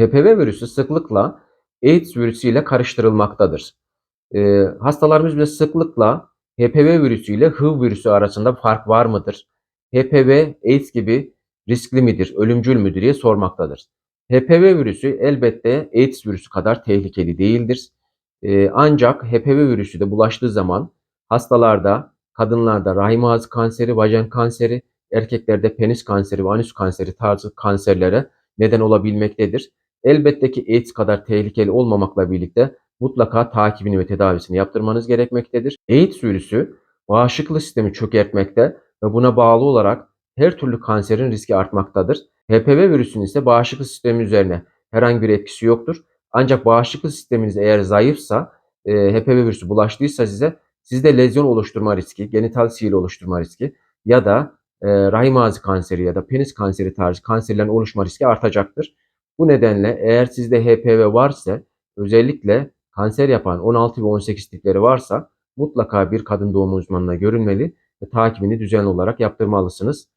HPV virüsü sıklıkla AIDS virüsüyle karıştırılmaktadır. Ee, hastalarımız bize sıklıkla HPV virüsü ile HIV virüsü arasında fark var mıdır? HPV AIDS gibi riskli midir, ölümcül müdür diye sormaktadır. HPV virüsü elbette AIDS virüsü kadar tehlikeli değildir. Ee, ancak HPV virüsü de bulaştığı zaman hastalarda, kadınlarda rahim ağzı kanseri, vajen kanseri, erkeklerde penis kanseri ve anüs kanseri tarzı kanserlere neden olabilmektedir. Elbette ki AIDS kadar tehlikeli olmamakla birlikte mutlaka takibini ve tedavisini yaptırmanız gerekmektedir. AIDS virüsü bağışıklık sistemi çökertmekte ve buna bağlı olarak her türlü kanserin riski artmaktadır. HPV virüsünün ise bağışıklık sistemi üzerine herhangi bir etkisi yoktur. Ancak bağışıklık sisteminiz eğer zayıfsa, e, HPV virüsü bulaştıysa size sizde lezyon oluşturma riski, genital sihir oluşturma riski ya da e, rahim ağzı kanseri ya da penis kanseri tarzı kanserlerin oluşma riski artacaktır. Bu nedenle eğer sizde HPV varsa özellikle kanser yapan 16 ve 18 tipleri varsa mutlaka bir kadın doğum uzmanına görünmeli ve takibini düzenli olarak yaptırmalısınız.